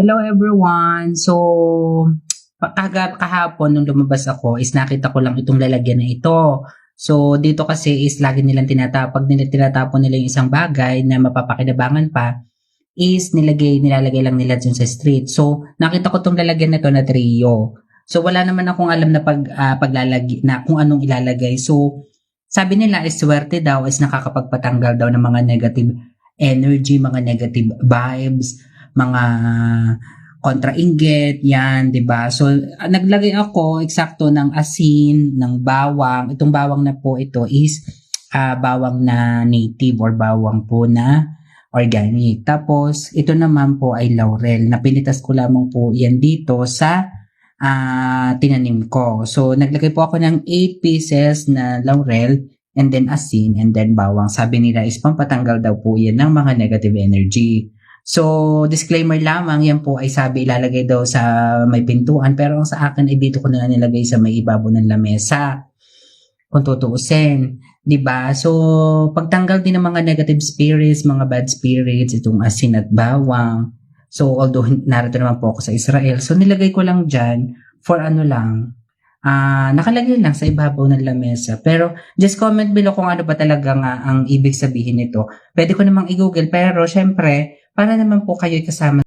Hello everyone! So, kaga, kahapon nung lumabas ako is nakita ko lang itong lalagyan na ito. So, dito kasi is lagi nilang tinatapag nila, tinatapon nila yung isang bagay na mapapakinabangan pa is nilagay, nilalagay lang nila dun sa street. So, nakita ko itong lalagyan na to na trio. So, wala naman akong alam na pag, ah, paglalagay, na kung anong ilalagay. So, sabi nila is swerte daw is nakakapagpatanggal daw ng mga negative energy, mga negative vibes, mga kontrainggit, yan, 'di ba? So naglagay ako eksakto ng asin, ng bawang. Itong bawang na po ito is ah, bawang na native or bawang po na organic. Tapos ito naman po ay laurel. Napinitas ko lamang po yan dito sa ah, tinanim ko. So naglagay po ako ng 8 pieces na laurel and then asin and then bawang. Sabi nila is pampatanggal daw po yan ng mga negative energy. So, disclaimer lamang, yan po ay sabi ilalagay daw sa may pintuan. Pero ang sa akin ay dito ko na nilagay sa may ibabaw ng lamesa. Kung tutuusin. ba So, pagtanggal din ng mga negative spirits, mga bad spirits, itong asin at bawang. So, although narito naman po ako sa Israel, so nilagay ko lang dyan for ano lang, ah nakalagay lang sa ibabaw ng lamesa. Pero, just comment below kung ano ba talaga nga ang ibig sabihin nito. Pwede ko namang i-google, pero syempre, para naman po kayo kasama